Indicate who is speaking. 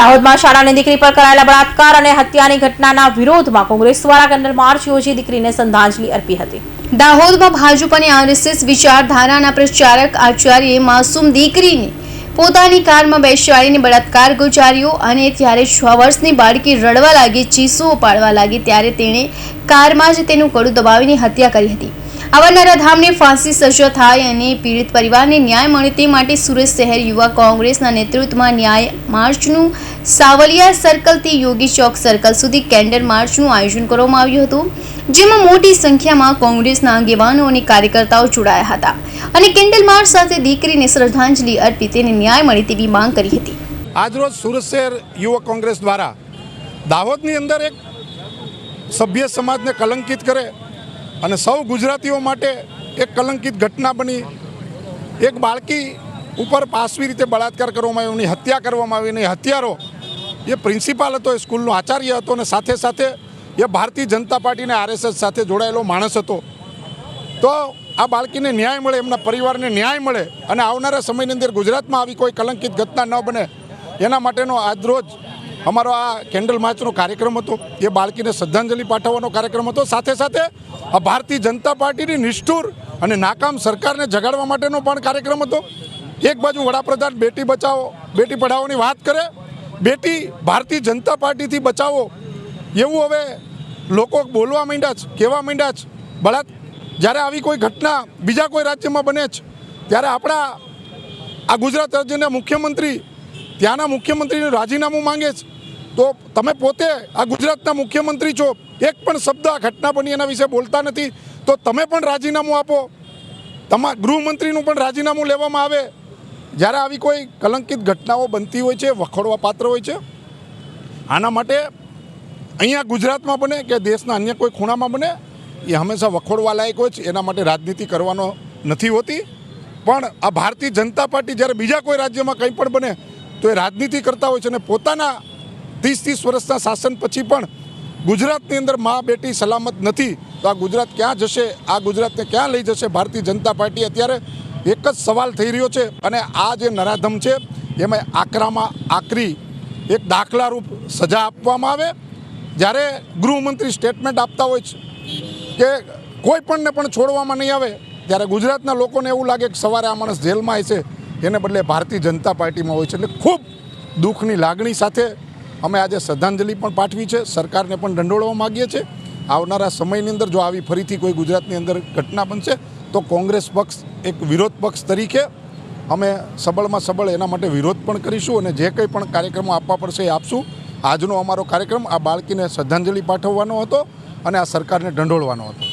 Speaker 1: દાહોદમાં શાળાની દીકરી પર કરાયેલા બળાત્કાર અને હત્યાની ઘટનાના વિરોધમાં કોંગ્રેસ દ્વારા કેન્ડલ માર્ચ યોજી દીકરીને શ્રદ્ધાંજલિ અર્પી હતી.
Speaker 2: દાહોદમાં ભાજપ અને આરએસએસ વિચારધારાના પ્રચારક આચાર્યએ માસૂમ દીકરીને પોતાની કારમાં બેસાડીને બળાત્કાર ગુજાર્યો અને ત્યારે છ વર્ષની બાળકી રડવા લાગી, ચીસો પાડવા લાગી. ત્યારે તેણે કારમાં જ તેનું કડું દબાવીને હત્યા કરી હતી. આવા નરાધામને ફાંસી સજા થાય અને પીડિત પરિવારને ન્યાય મળે તે માટે સુરત શહેર યુવા કોંગ્રેસના નેતૃત્વમાં ન્યાય માર્ચનું સાવલિયા સર્કલથી યોગી ચોક સર્કલ સુધી કેન્ડલ માર્ચનું આયોજન કરવામાં આવ્યું હતું, જેમાં મોટી સંખ્યામાં કોંગ્રેસના આગેવાનો અને કાર્યકર્તાઓ જોડાયા હતા. અને કેન્ડલ માર્ચ સાથે દીકરીને શ્રદ્ધાંજલિ અર્પી તેને ન્યાય મળે તેવી માંગ કરી હતી.
Speaker 3: આજરોજ સુરત શહેર યુવક કોંગ્રેસ દ્વારા દાહોદની અંદર એક સભ્ય સમાજને કલંકિત કરે અને સૌ ગુજરાતીઓ માટે એક કલંકિત ઘટના બની. એક બાળકી ઉપર પાસવી રીતે બળાત્કાર કરવામાં આવ્યો, એની હત્યા કરવામાં આવી અને હત્યારો, એ પ્રિન્સિપાલ હતો, એ સ્કૂલનો આચાર્ય હતો અને સાથે સાથે એ ભારતીય જનતા પાર્ટીને આરએસએસ સાથે જોડાયેલો માણસ હતો. તો આ બાળકીને ન્યાય મળે, એમના પરિવારને ન્યાય મળે અને આવનારા સમયની અંદર ગુજરાતમાં આવી કોઈ કલંકિત ઘટના ન બને, એના માટેનો આજરોજ અમારો આ કેન્ડલ માર્ચનો કાર્યક્રમ હતો. એ બાળકીને શ્રદ્ધાંજલિ પાઠવવાનો કાર્યક્રમ હતો. સાથે સાથે આ ભારતીય જનતા પાર્ટીની નિષ્ઠુર અને નાકામ સરકારને જગાડવા માટેનો પણ કાર્યક્રમ હતો. એક બાજુ વડાપ્રધાન બેટી બચાવો, બેટી પઢાઓની વાત કરે, બેટી ભારતીય જનતા પાર્ટીથી બચાવો. એવું હવે લોકો બોલવા માંડ્યા છે, કહેવા માંડ્યા છે. બળાત જ્યારે આવી કોઈ ઘટના બીજા કોઈ રાજ્યમાં બને છે, ત્યારે આપણા આ ગુજરાત રાજ્યના મુખ્યમંત્રી, ત્યાંના મુખ્યમંત્રીનું રાજીનામું માંગે છે. તો તમે પોતે આ ગુજરાતના મુખ્યમંત્રી છો, એક પણ શબ્દ આ ઘટના બની એના વિશે બોલતા નથી. તો તમે પણ રાજીનામું આપો. તમા, ગૃહમંત્રીનું પણ રાજીનામું લેવામાં આવે. જ્યારે આવી કોઈ કલંકિત ઘટનાઓ બનતી હોય છે, વખોડવા પાત્ર હોય છે, આના માટે અહીંયા ગુજરાતમાં બને કે દેશના અન્ય કોઈ ખૂણામાં બને, એ હંમેશા વખોડવા લાયક હોય છે. એના માટે રાજનીતિ કરવાનો નથી હોતી. પણ આ ભારતીય જનતા પાર્ટી જ્યારે બીજા કોઈ રાજ્યમાં કંઈ પણ બને, તો એ રાજનીતિ કરતા હોય છે અને પોતાના ત્રીસ ત્રીસ વર્ષના શાસન પછી પણ ગુજરાતની અંદર મા બેટી સલામત નથી. તો આ ગુજરાત ક્યાં જશે? આ ગુજરાતને ક્યાં લઈ જશે ભારતીય જનતા પાર્ટી અત્યારે? એક જ સવાલ થઈ રહ્યો છે અને આ જે નરાધમ છે એમાં આકરામાં આકરી એક દાખલારૂપ સજા આપવામાં આવે. જ્યારે ગૃહમંત્રી સ્ટેટમેન્ટ આપતા હોય છે કે કોઈ પણને પણ છોડવામાં નહીં આવે, ત્યારે ગુજરાતના લોકોને એવું લાગે કે સવારે આ માણસ જેલમાં હશે એને બદલે ભારતીય જનતા પાર્ટીમાં હોય છે. એટલે ખૂબ દુઃખની લાગણી સાથે અમે આજે શ્રદ્ધાંજલિ પણ પાઠવી છે. સરકારને પણ દંડોળવા માગીએ છીએ. આવનારા સમયની અંદર જો આવી ફરીથી કોઈ ગુજરાતની અંદર ઘટના બનશે તો કોંગ્રેસ પક્ષ એક વિરોધ પક્ષ તરીકે અમે સબળમાં સબળ એના માટે વિરોધ પણ કરીશું અને જે કંઈ પણ કાર્યક્રમો આપવા પડશે એ આપશું. આજનો અમારો કાર્યક્રમ આ બાળકીને શ્રદ્ધાંજલિ પાઠવવાનો હતો અને આ સરકારને ઢંઢોળવાનો હતો.